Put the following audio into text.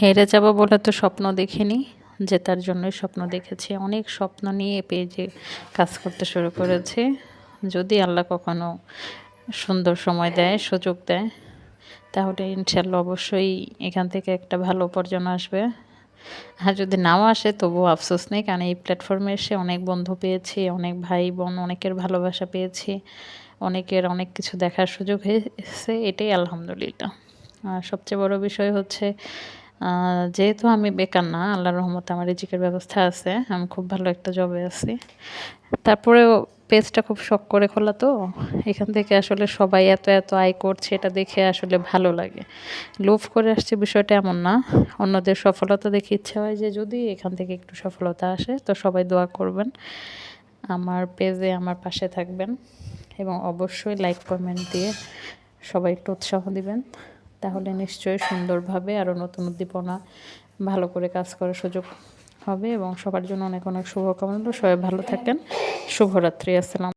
হেরে যাব বলে তো স্বপ্ন দেখিনি, জেতার জন্যই স্বপ্ন দেখেছি। অনেক স্বপ্ন নিয়ে পেজে কাজ করতে শুরু করেছি। যদি আল্লাহ কখনো সুন্দর সময় দেয়, সুযোগ দেয়, তাহলে ইনশাল্লাহ অবশ্যই এখান থেকে একটা ভালো উপার্জন আসবে। আর যদি নাও আসে, তবুও আফসোস নেই, কারণ এই প্ল্যাটফর্মে এসে অনেক বন্ধু পেয়েছি, অনেক ভাই বোন, অনেকের ভালোবাসা পেয়েছি, অনেকের অনেক কিছু দেখার সুযোগ হয়েছে, এটাই আলহামদুলিল্লাহ। আর সবচেয়ে বড় বিষয় হচ্ছে যেহেতু আমি বেকার না, আল্লাহর রহমতে আমার রিজিকের ব্যবস্থা আছে, আমি খুব ভালো একটা জবে আছি। তারপরেও পেজটা খুব শখ করে খোলা তো, এখান থেকে আসলে সবাই এত এত আয় করছে, এটা দেখে আসলে ভালো লাগে। লোভ করে আসছে বিষয়টা এমন না, অন্যদের সফলতা দেখে ইচ্ছা হয় যে যদি এখান থেকে একটু সফলতা আসে, তো সবাই দোয়া করবেন, আমার পেজে আমার পাশে থাকবেন এবং অবশ্যই লাইক কমেন্ট দিয়ে সবাই একটু উৎসাহ দিবেন। তাহলে নিশ্চয়ই সুন্দরভাবে আরও নতুন উদ্দীপনা ভালো করে কাজ করার সুযোগ হবে এবং সবার জন্য অনেক অনেক শুভকামনা। সবাই ভালো থাকেন। শুভরাত্রি। আসসালাম।